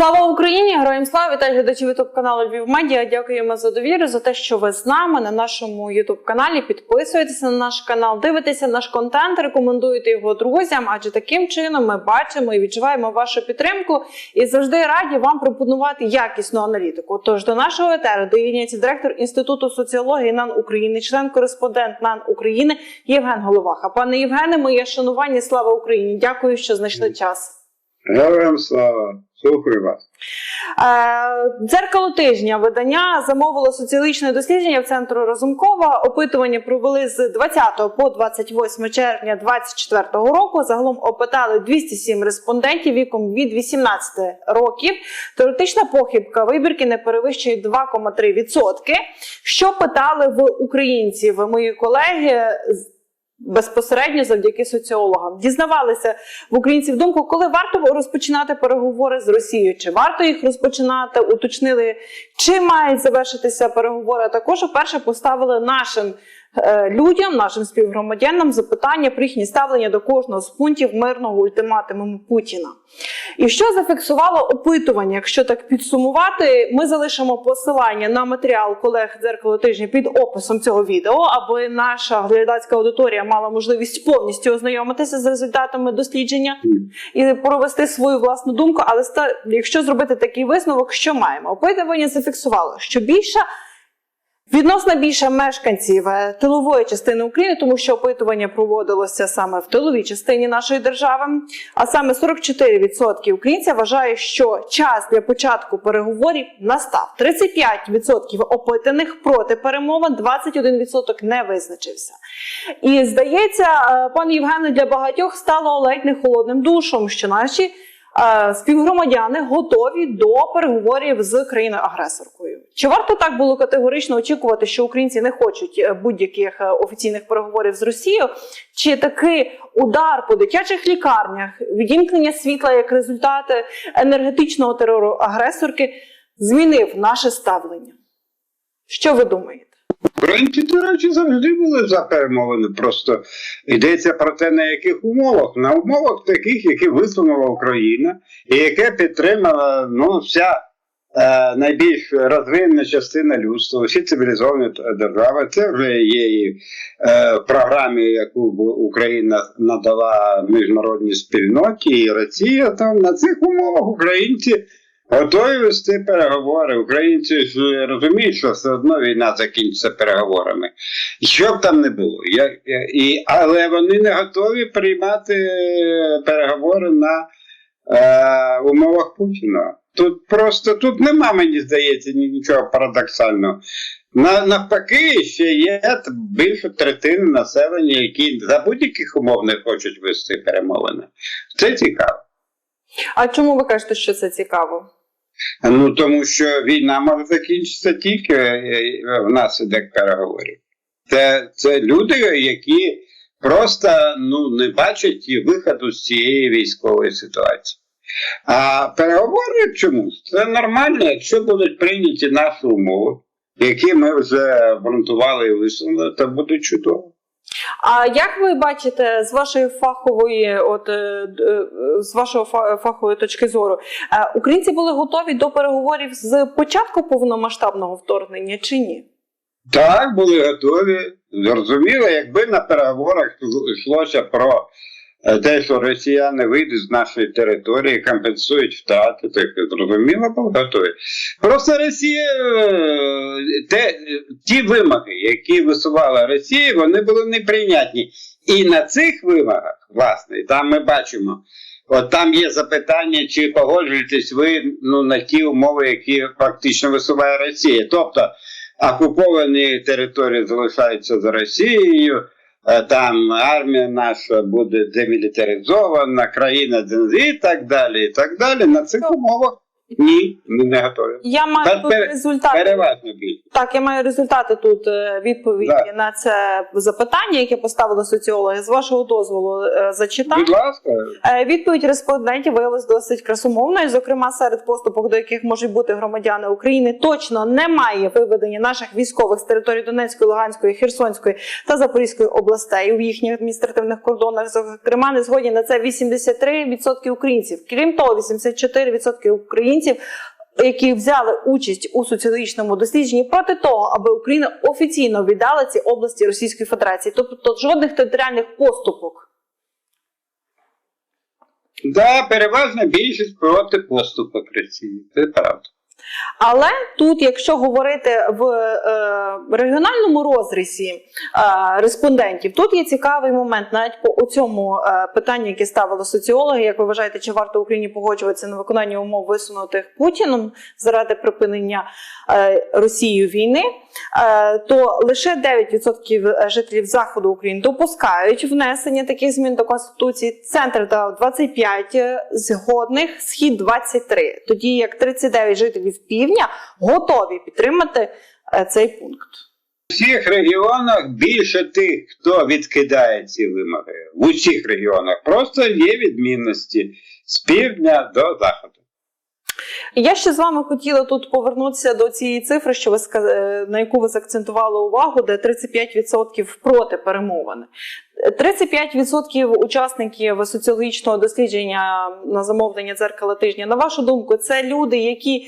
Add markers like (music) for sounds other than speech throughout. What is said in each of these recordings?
Слава Україні! Героям слава! Вітаю глядачів ютуб каналу Львів Медіа. Дякуємо за довіру, за те, що ви з нами на нашому ютуб каналі. Підписуєтеся на наш канал, дивитеся наш контент, рекомендуєте його друзям. Адже таким чином ми бачимо і відчуваємо вашу підтримку і завжди раді вам пропонувати якісну аналітику. Тож до нашого етеру доєднується директор інституту соціології НАН України, член-кореспондент НАН України Євген Головаха. Пане Євгене, моє шанування, слава Україні! Дякую, що знайшли час. Героям слава! Слухаю вас. Е, Дзеркало тижня видання замовило соціологічне дослідження в центру Разумкова. Опитування провели з 20 по 28 червня 2024 року. Загалом опитали 207 респондентів віком від 18 років. Теоретична похибка вибірки не перевищує 2,3%. Що питали в українців мої колеги? Безпосередньо завдяки соціологам дізнавалися в українців думку, коли варто розпочинати переговори з Росією, чи варто їх розпочинати, уточнили, чи мають завершитися переговори. Також вперше поставили нашим е, людям, нашим співгромадянам запитання про їхнє ставлення до кожного з пунктів мирного ультиматуму Путіна. І що зафіксувало опитування? Якщо так підсумувати, ми залишимо посилання на матеріал колег дзеркало тижня під описом цього відео, аби наша глядацька аудиторія мала можливість повністю ознайомитися з результатами дослідження і провести свою власну думку. Але якщо зробити такий висновок, що маємо? Опитування зафіксувало, що більше. Відносно більше мешканців е, тилової частини України, тому що опитування проводилося саме в тиловій частині нашої держави. А саме 44% українців вважає, що час для початку переговорів настав. 35% опитаних проти перемовин, 21% не визначився. І здається, е, пане Євгене, для багатьох стало ледь не холодним душом, що наші співгромадяни готові до переговорів з країною-агресоркою. Чи варто так було категорично очікувати, що українці не хочуть е, будь-яких е, офіційних переговорів з Росією? Чи такий удар по дитячих лікарнях, відімкнення світла як результат енергетичного терору агресорки змінив наше ставлення? Що ви думаєте? Українці, до речі, завжди були за перемовини. Просто йдеться про те, на яких умовах. На умовах таких, які висунула Україна, і яке підтримала ну, вся е, найбільш розвинена частина людства, всі цивілізовані держави. Це вже є і е, в програмі, яку Україна надала міжнародній спільноті, і Росія там на цих умовах українці. Готові вести переговори. Українці ж розуміють, що все одно війна закінчиться переговорами. Що б там не було. Я- і, але вони не готові приймати е, переговори на е, умовах Путіна. Тут просто тут нема, мені здається, нічого парадоксального. На, навпаки, ще є більше третини населення, які за будь-яких умов не хочуть вести перемовини. Це цікаво. А чому ви кажете, що це цікаво? Ну тому що війна може закінчитися тільки е, внаслідок переговорів. Це, це люди, які просто ну, не бачать виходу з цієї військової ситуації. А переговори чомусь це нормально, якщо будуть прийняті наші умови, які ми вже обґрунтували і висунули, то буде чудово. А як ви бачите з вашої фахової, от е, е, з вашого фахової точки зору, е, українці були готові до переговорів з початку повномасштабного вторгнення чи ні? Так, були готові. Зрозуміло, якби на переговорах йшлося про те, що росіяни вийдуть з нашої території, компенсують втрати, так зрозуміло, були. Просто Росія, е, те, ті вимоги, які висувала Росія, вони були неприйнятні. І на цих вимогах, власне, там ми бачимо. От там є запитання, чи погоджуєтесь ви ну, на ті умови, які фактично висуває Росія. Тобто окуповані території залишаються за Росією, е, там армія наша буде демілітаризована, країна і так далі. І так далі. На цих умовах ні, не готові. Я маю тут результати. Переважно більше. Так, я маю результати тут е, відповіді Да. на це запитання, яке поставили соціологи. З вашого дозволу е, зачитаю. Будь ласка, Е, Відповідь респондентів виявилась досить красомовною. Зокрема, серед поступок, до яких можуть бути громадяни України, точно немає виведення наших військових з території Донецької, Луганської, Херсонської та Запорізької областей у їхніх адміністративних кордонах. Зокрема, не згодні на це 83% українців. Крім того, 84% українців українців, які взяли участь у соціологічному дослідженні проти того, аби Україна офіційно віддала ці області Російської Федерації, тобто жодних територіальних поступок. Да, переважна більшість проти поступок Росії. Це правда. Але тут, якщо говорити в е, регіональному розрізі е, респондентів, тут є цікавий момент навіть по цьому е, питанню, яке ставили соціологи. Як ви вважаєте, чи варто Україні погоджуватися на виконання умов висунутих Путіном заради припинення е, Росією війни? То лише 9% жителів заходу України допускають внесення таких змін до конституції. Центр дав 25 згодних, схід 23. Тоді як 39 жителів півдня готові підтримати е, цей пункт. В усіх регіонах більше тих, хто відкидає ці вимоги. В усіх регіонах просто є відмінності з півдня до заходу. Я ще з вами хотіла тут повернутися до цієї цифри, що ви е, на яку ви закцентували увагу, де 35% проти перемовини. 35% учасників соціологічного дослідження на замовлення дзеркала тижня. На вашу думку, це люди, які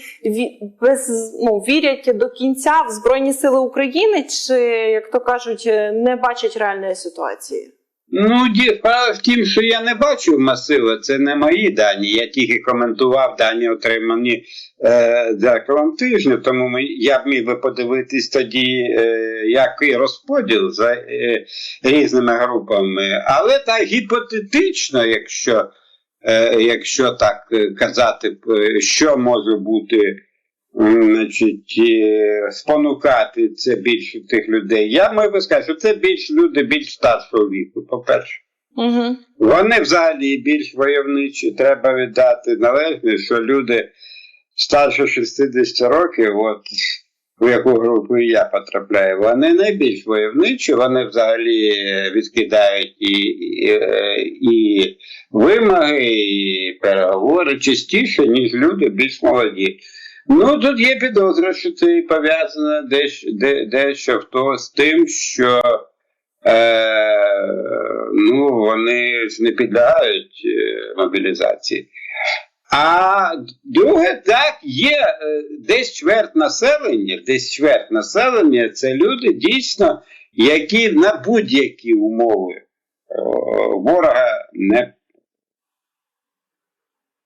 без ну вірять до кінця в збройні сили України, чи як то кажуть, не бачать реальної ситуації? Ну, справа в тім, що я не бачу масива, це не мої дані. Я тільки коментував дані, отримані е, дзеркалом тижня, тому ми, я б міг би подивитись тоді, е, який розподіл за е, різними групами. Але так гіпотетично, якщо, е, якщо так е, казати, що може бути. Значить, е, спонукати це більше тих людей. Я би сказати, що це більш люди більш старшого віку, по-перше. Угу. Вони взагалі більш войовничі. Треба віддати належне, що люди старше 60 років, от в яку групу я потрапляю, вони найбільш войовничі, вони взагалі відкидають і, і, е, і вимоги, і переговори частіше, ніж люди більш молоді. Ну, тут є підозра, що це пов'язано дещо, де, дещо в то з тим, що е, ну, вони ж не підлягають е, мобілізації. А друге, так, є е, десь чверть населення, десь чверть населення це люди дійсно, які на будь-які умови е, ворога не,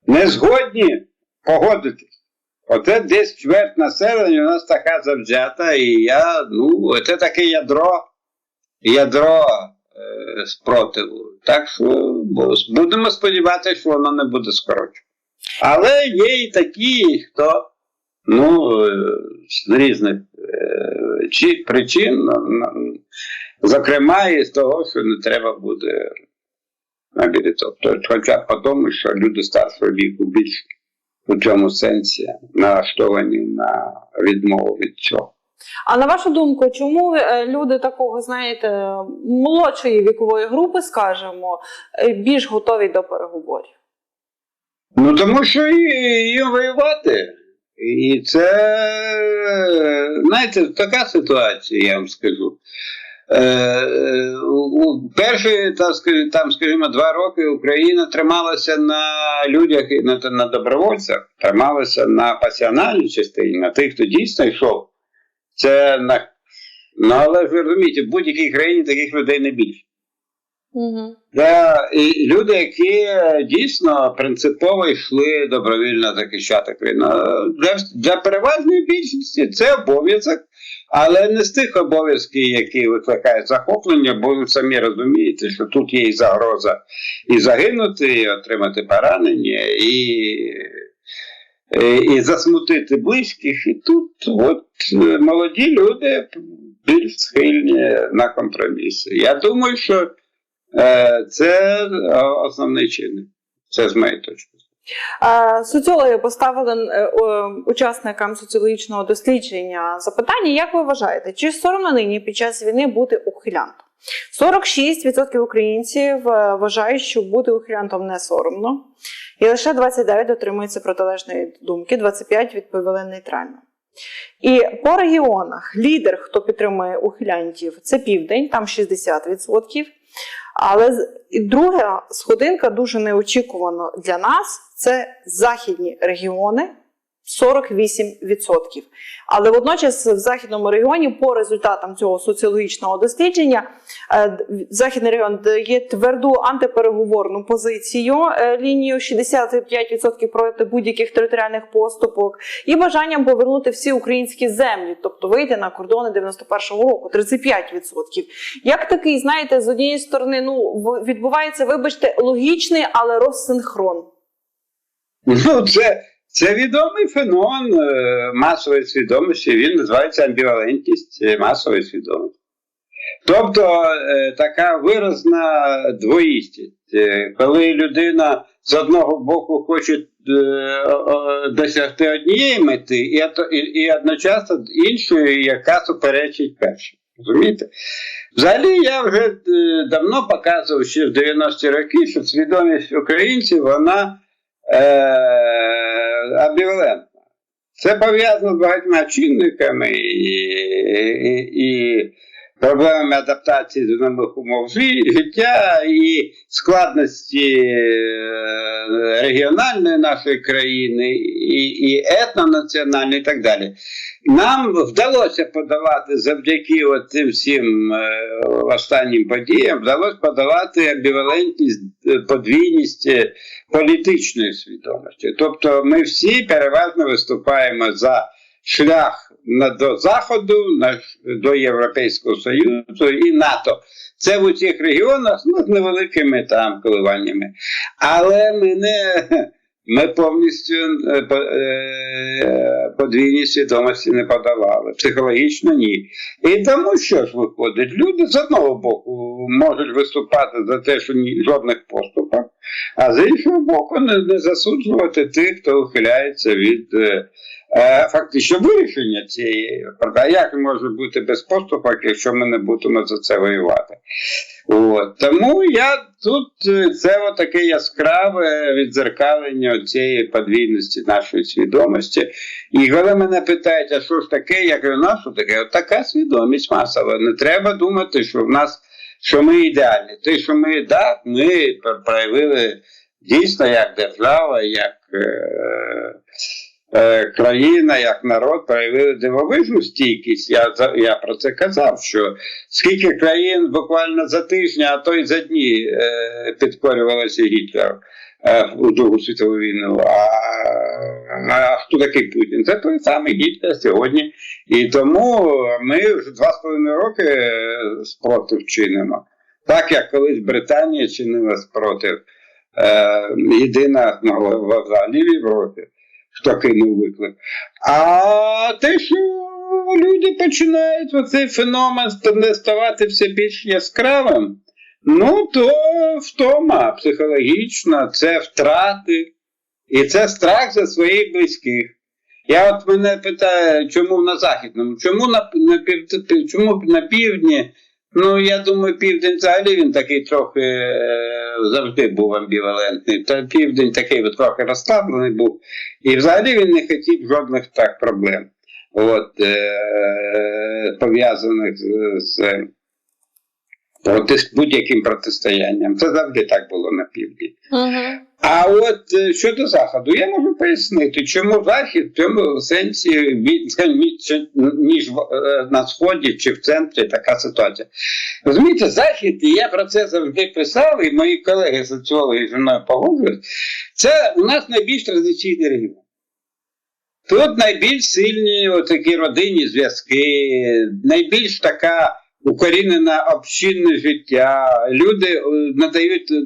не згодні погодитись. Оце десь чверть населення у нас така завзята, і я, ну, це таке ядро, ядро е, спротиву. Так що будемо сподіватися, що воно не буде скорочено. Але є і такі, хто ну, е, з різних е, чи причин, зокрема, і з того, що не треба буде мобілізовувати. Тобто, Хоча б по тому, що люди старшого віку більш у цьому сенсі налаштовані на відмову від цього. А на вашу думку, чому е, люди такого, знаєте, молодшої вікової групи, скажімо, е, більш готові до переговорів? Ну тому що і, воювати. І це, знаєте, така ситуація, я вам скажу. Е, перші, там, скажімо, два роки Україна трималася на людях, і на, добровольцях, трималася на пасіональній частині, на тих, хто дійсно йшов. Це на, ну, але ви розумієте, в будь-якій країні таких людей не більше. Угу. І люди, які е, дійсно принципово йшли добровільно захищати країну. Для, для переважної більшості це обов'язок, але не з тих обов'язків, які викликають захоплення, бо ви самі розумієте, що тут є і загроза і загинути, і отримати поранення, і, і, і засмутити близьких. І тут от е, молоді люди більш схильні на компроміси. Я думаю, що. Е, Це е, основний чинник. Це з моєї точки. Соціологи поставили е, учасникам соціологічного дослідження запитання, як ви вважаєте, чи соромно нині під час війни бути ухилянтом? 46% українців вважають, що бути ухилянтом не соромно, і лише 29 дотримуються протилежної думки, 25 відповіли нейтрально. І по регіонах лідер, хто підтримує ухилянтів, це південь, там 60%. Але друга сходинка дуже неочікувано для нас це західні регіони, 48%. Але водночас в західному регіоні, по результатам цього соціологічного дослідження, е, західний регіон дає тверду антипереговорну позицію е, лінію 65% проти будь-яких територіальних поступок і бажанням повернути всі українські землі, тобто вийти на кордони 91-го року 35%. Як такий, знаєте, з однієї сторони, ну відбувається, вибачте, логічний, але розсинхрон. Ну, це, це відомий феномен е, масової свідомості. Він називається амбівалентність е, масової свідомості. Тобто е, така виразна двоїстість. Коли людина з одного боку хоче досягти однієї мети, і, одночасно іншої, яка суперечить першій. Розумієте? Взагалі, я вже давно показував ще в 90-ті роки, що свідомість українців вона е. Це пов'язано з багатьма чинниками і, і, і проблемами адаптації до нових умов життя і складності е, регіональної нашої країни, і, і етнонаціональної, і так далі. Нам вдалося подавати завдяки цим всім е, останнім подіям, вдалося подавати амбівалентність, е, подвійність політичної свідомості. Тобто ми всі переважно виступаємо за шлях на, до Заходу, на, до Європейського Союзу і НАТО. Це в усіх регіонах ну, з невеликими там коливаннями. Але ми не. Ми повністю е, е, подвійні свідомості не подавали. Психологічно ні. І тому що ж виходить, люди з одного боку можуть виступати за те, що ні, жодних поступок, а з іншого боку, не, не засуджувати тих, хто ухиляється від е, фактично вирішення цієї проблеми. Як може бути без поступок, якщо ми не будемо за це воювати? От. Тому я тут е, це таке яскраве відзеркалення цієї подвійності нашої свідомості. І коли мене питають, а що ж таке, я кажу, ну, а що таке? От така свідомість масова. Не треба думати, що в нас що ми ідеальні. Те, що ми так, ми проявили дійсно як держава, як е, е, країна, як народ проявили дивовижну стійкість. Я, я про це казав, що скільки країн буквально за тижня, а то й за дні е, підкорювалося Гітлеру. е, У Другу світову війну. А, а хто такий Путін? Це той самий Гітлер сьогодні. І тому ми вже два з половиною роки е, спротив чинимо. Так як колись Британія чинила спротив, е, єдина ну, взагалі в Європі, хто кинув виклик. А те, що люди починають оцей феномен ставати все більш яскравим, ну то втома психологічна, це втрати, і це страх за своїх близьких. Я от мене питаю, чому на західному, чому на, на, чому на півдні? Ну, я думаю, південь взагалі він такий трохи е, завжди був амбівалентний. Та південь такий трохи розслаблений був. І взагалі він не хотів жодних так проблем. От, е, пов'язаних з, з будь-яким протистоянням. Це завжди так було на півдні. Угу. А от е, щодо заходу, я можу пояснити, чому захід в цьому сенсі скажімо, ніж е, на сході чи в центрі така ситуація. Розумієте, захід, і я про це завжди писав, і мої колеги соціологи зі мною погоджують. Це у нас найбільш традиційний регіон. Тут найбільш сильні такі родинні зв'язки, найбільш така укорінена общинне життя. Люди е, надають е,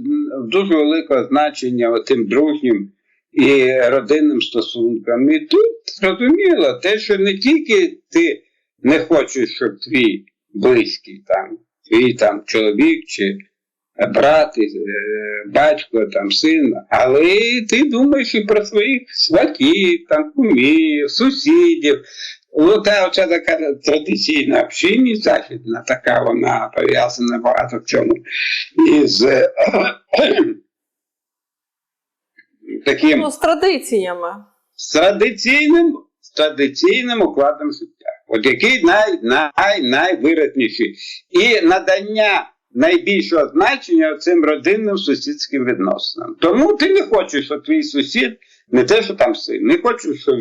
дуже велике значення тим дружнім і родинним стосункам. І тут зрозуміло, те, що не тільки ти не хочеш, щоб твій близький там, твій там чоловік чи брат, е, батько, там син, але ти думаєш і про своїх сватів, там кумів, сусідів. Ну, та оця така традиційна общинність західна, така вона пов'язана багато в чому із (clears throat) таким Ну, з традиціями. з традиційним, з традиційним укладом життя. От який най, най, найвиразніший. І надання найбільшого значення цим родинним сусідським відносинам. Тому ти не хочеш, щоб твій сусід, не те, що там син, не хочеш, щоб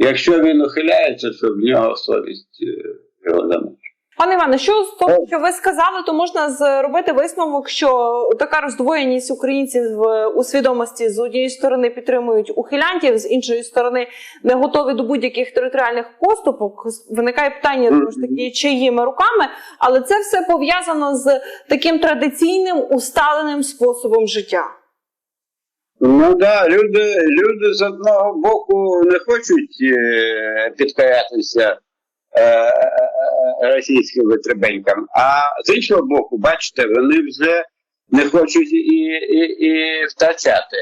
якщо він ухиляється, щоб в нього совість е, його замучила. Пане Іване, що з того, що ви сказали, то можна зробити висновок, що така роздвоєність українців в у свідомості з однієї сторони підтримують ухилянтів, з іншої сторони не готові до будь-яких територіальних поступок. Виникає питання знову ж таки, чиїми руками, але це все пов'язано з таким традиційним усталеним способом життя. Ну да, люди, люди з одного боку не хочуть е, підкорятися е, е, е, російським витребенькам, а з іншого боку, бачите, вони вже не хочуть і, і, і втрачати.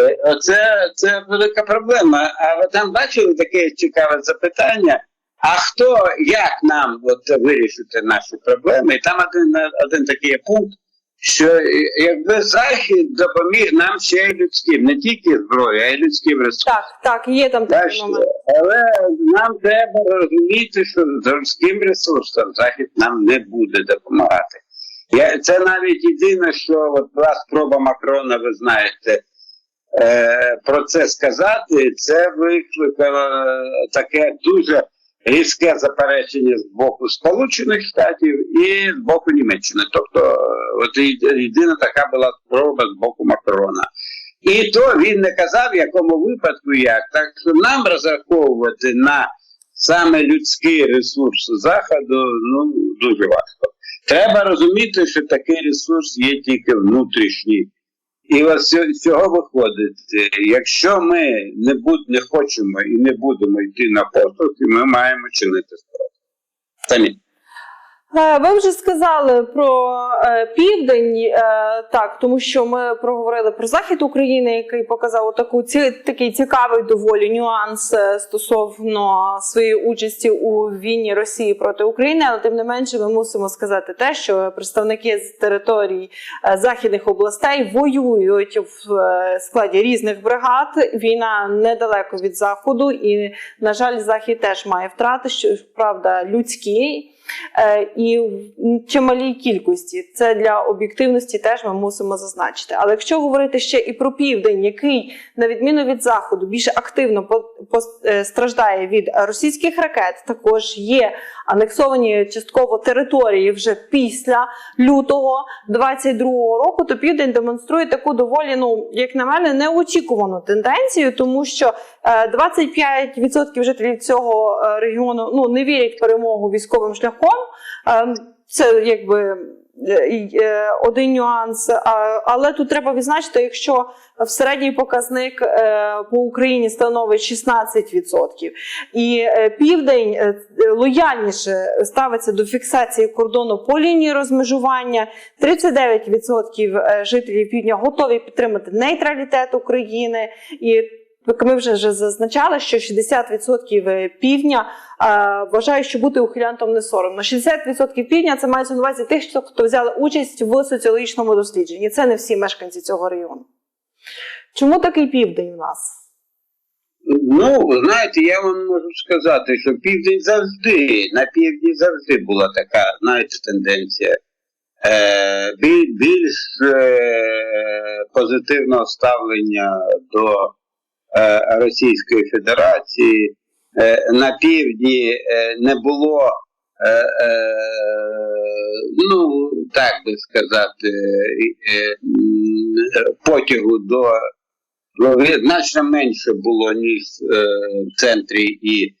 Е, Оце це велика проблема. А ви там бачили таке цікаве запитання. А хто як нам от, вирішити наші проблеми? І там один, один такий пункт, що е, якби Захід допоміг нам ще й людським, не тільки зброєю, а й людським ресурсом. Так, так, є там такий момент. але нам треба розуміти, що з людським ресурсом Захід нам не буде допомагати. Я, це навіть єдине, що от була спроба Макрона, ви знаєте, е, про це сказати, це викликало таке дуже різке заперечення з боку Сполучених Штатів і з боку Німеччини. Тобто, е, от єдина така була спроба з боку Макрона. І то він не казав, в якому випадку як. Так що нам розраховувати на саме людський ресурс Заходу ну, дуже важко. Треба розуміти, що такий ресурс є тільки внутрішній. І ось з цього виходить, е, якщо ми не, буд, не хочемо і не будемо йти на поступки, ми маємо чинити спротив. Самі. Е, Ви вже сказали про е, південь, е, так, тому що ми проговорили про захід України, який показав таку ці, такий цікавий доволі нюанс стосовно своєї участі у війні Росії проти України. Але тим не менше, ми мусимо сказати те, що представники з територій західних областей воюють в складі різних бригад. Війна недалеко від заходу, і на жаль, захід теж має втрати, що правда людські. Е, і в чималій кількості. Це для об'єктивності теж ми мусимо зазначити. Але якщо говорити ще і про південь, який на відміну від заходу більше активно по- по- е, від російських ракет, також є анексовані частково території вже після лютого 22-го року, то південь демонструє таку доволі, ну як на мене, неочікувану тенденцію, тому що е, 25% жителів цього е, регіону ну не вірять в перемогу військовим шляхом. Е, Це якби. е, е, Один нюанс, але тут треба відзначити, якщо в середній показник е, по Україні становить 16%, і південь лояльніше ставиться до фіксації кордону по лінії розмежування. 39% е, жителів півдня готові підтримати нейтралітет України. І ми вже, зазначали, що 60% півдня е, вважають, що бути ухилянтом не соромно. 60% півдня це мається на увазі тих, хто, взяли участь в соціологічному дослідженні. Це не всі мешканці цього району. Чому такий південь у нас? Ну, знаєте, я вам можу сказати, що південь завжди, на півдні завжди була така, знаєте, тенденція е, більш е, позитивного ставлення до е, Російської Федерації. Е, на півдні е, не було, е, е, ну, так би сказати, е, потягу до значно менше було, ніж е, в центрі і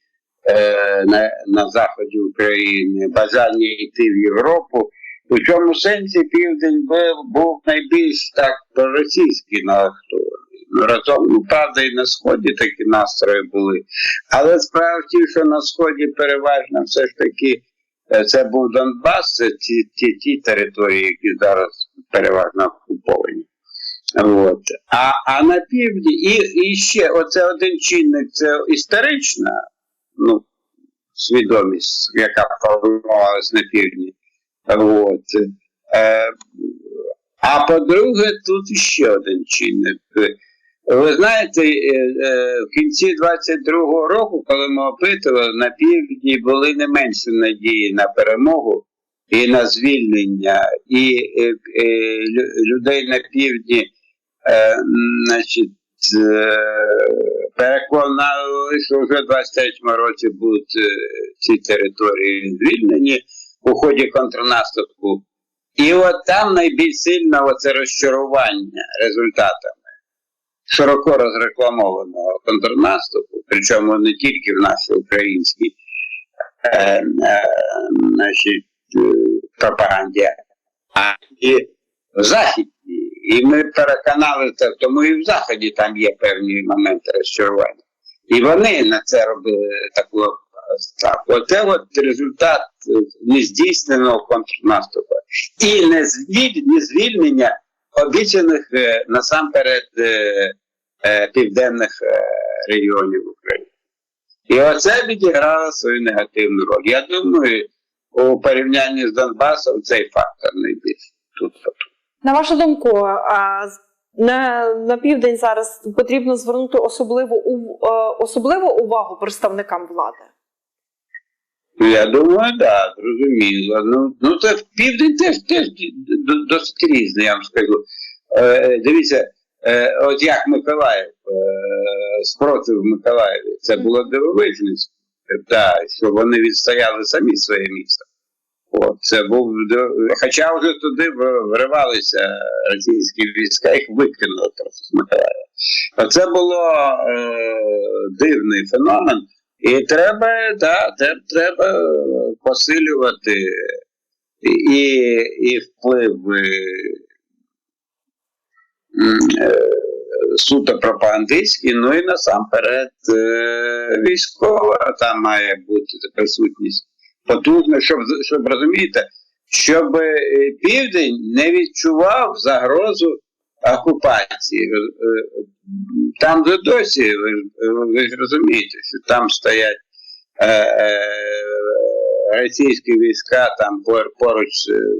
е, на, на заході України бажання йти в Європу. У цьому сенсі південь був, був найбільш так російський налаштований. Разом, ну, правда, і на сході такі настрої були. Але справа в тім, що на сході переважно все ж таки е, це був Донбас, це ті, ті, ті території, які зараз переважно окуповані. От. А, а на півдні, і, і ще оце один чинник, це історична ну, свідомість, яка формувалась на півдні. От. Е, а по-друге, тут ще один чинник. Ви знаєте, е, е, в кінці 22-го року, коли ми опитували, на півдні були не менше надії на перемогу, і на звільнення, і е, людей на півдні, значить, переконали, що вже в 23-му році будуть ці території звільнені у ході контрнаступу. І от там найбільш сильне оце розчарування результатами широко розрекламованого контрнаступу, причому не тільки в нашій українській е, е, значить, е, пропаганді, а і в Західній. І ми переконалися, тому і в Заході там є певні моменти розчарування. І вони на це робили таку ставку. Оце от результат нездійсненого контрнаступу. І не, звіль, не обіцяних е, насамперед е, південних е, регіонів України. І оце відіграло свою негативну роль. Я думаю, у порівнянні з Донбасом цей фактор найбільший тут. На вашу думку, на, на південь зараз потрібно звернути особливу, е, особливу увагу представникам влади. Ну, Я думаю, так, зрозуміло. Ну, ну це в південь теж, теж досить різне, я вам скажу. Е, дивіться, е, от як Миколаїв, е, спротив Миколаєві, це було дивовижне, да, що вони відстояли самі своє місто. От, це був, хоча вже туди вривалися російські війська, їх викинули просто з Миколаєва. Оце було е, дивний феномен. І треба, да, треба посилювати і, і вплив е, суто пропагандистський, ну і насамперед е, військова там має бути присутність потужна, щоб, щоб розумієте, щоб е, південь не відчував загрозу окупації. Е, е, Там же досі, ви, ж- розумієте, що там стоять е, е, російські війська там поруч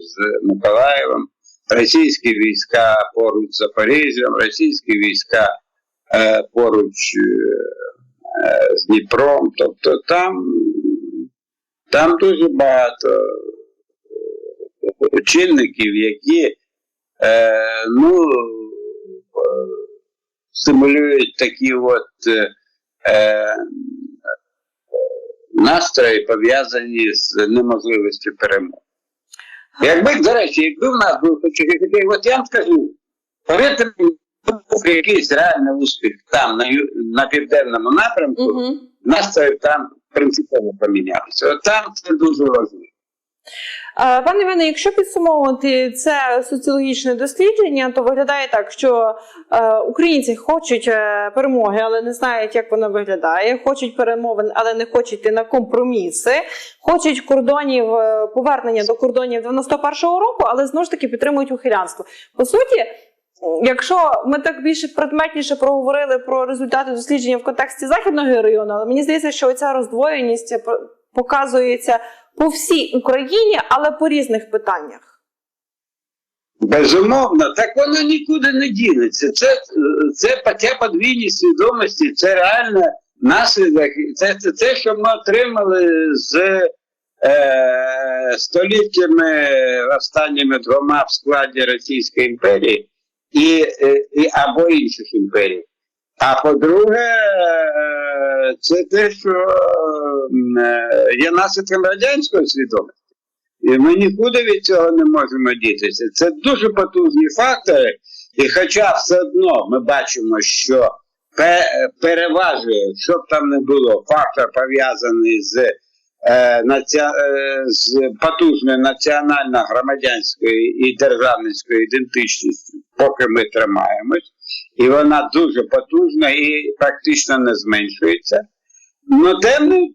з Миколаєвом, російські війська поруч з Запоріжжям, російські війська е, поруч е, е, з Дніпром. Тобто там, там дуже багато чинників, які е, ну, е, стимулюють такі от е, е, настрої, пов'язані з неможливістю перемоги. Якби, до речі, якби в нас був хоч який, от я вам скажу, повірте мені, був якийсь реальний успіх там, на, на південному напрямку, нас настрої там принципово помінялися. От там це дуже важливо. Е, Пане Іване, якщо підсумовувати це соціологічне дослідження, то виглядає так, що е, українці хочуть е, перемоги, але не знають, як вона виглядає. Хочуть перемовин, але не хочуть йти на компроміси. Хочуть кордонів повернення до кордонів 91-го року, але знову ж таки підтримують ухилянство. По суті. Якщо ми так більше предметніше проговорили про результати дослідження в контексті західного району, але мені здається, що ця роздвоєність показується по всій Україні, але по різних питаннях. Безумовно, так воно нікуди не дінеться. Це, це ця подвійність свідомості, це реально наслідок. Це, це те, що ми отримали з е, століттями останніми двома в складі Російської імперії і, е, і або інших імперій. А по-друге, е, це те, що є наслідком радянської свідомості. І ми нікуди від цього не можемо дітися. Це дуже потужні фактори, і хоча все одно ми бачимо, що переважує, що б там не було, фактор пов'язаний з, е, наці- е, з потужною національно-громадянською і державницькою ідентичністю, поки ми тримаємось, і вона дуже потужна і практично не зменшується. Тим не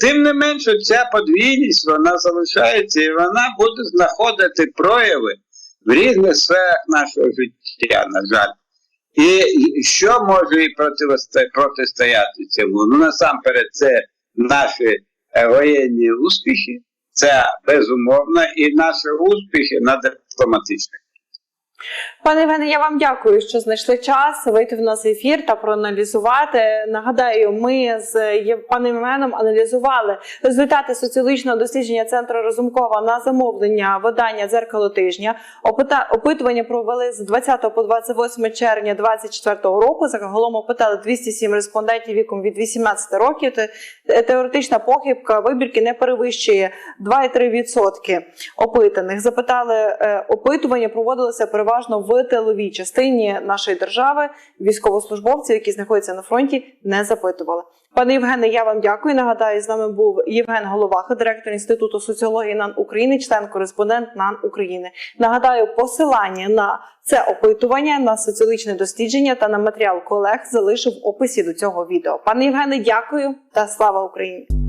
Тим не менше, ця подвійність вона залишається і вона буде знаходити прояви в різних сферах нашого життя, на жаль. І що може і протистояти цьому? Ну, насамперед, це наші е, воєнні успіхи, це безумовно, і наші успіхи на дипломатичних. Пане Євгене, я вам дякую, що знайшли час вийти в нас в ефір та проаналізувати. Нагадаю, ми з паном Євгеном аналізували результати соціологічного дослідження центру Разумкова на замовлення видання дзеркало тижня. Опитування провели з 20 по 28 червня 2024 року. Загалом опитали 207 респондентів віком від 18 років. Теоретична похибка вибірки не перевищує 2,3% опитаних. Запитали е, опитування, проводилося переважно в тиловій частині нашої держави. Військовослужбовців, які знаходяться на фронті, не запитували. Пане Євгене, я вам дякую. Нагадаю, з нами був Євген Головаха, директор інституту соціології НАН України, член-кореспондент НАН України. Нагадаю, посилання на це опитування, на соціологічне дослідження та на матеріал колег залишу в описі до цього відео. Пане Євгене, дякую та слава Україні!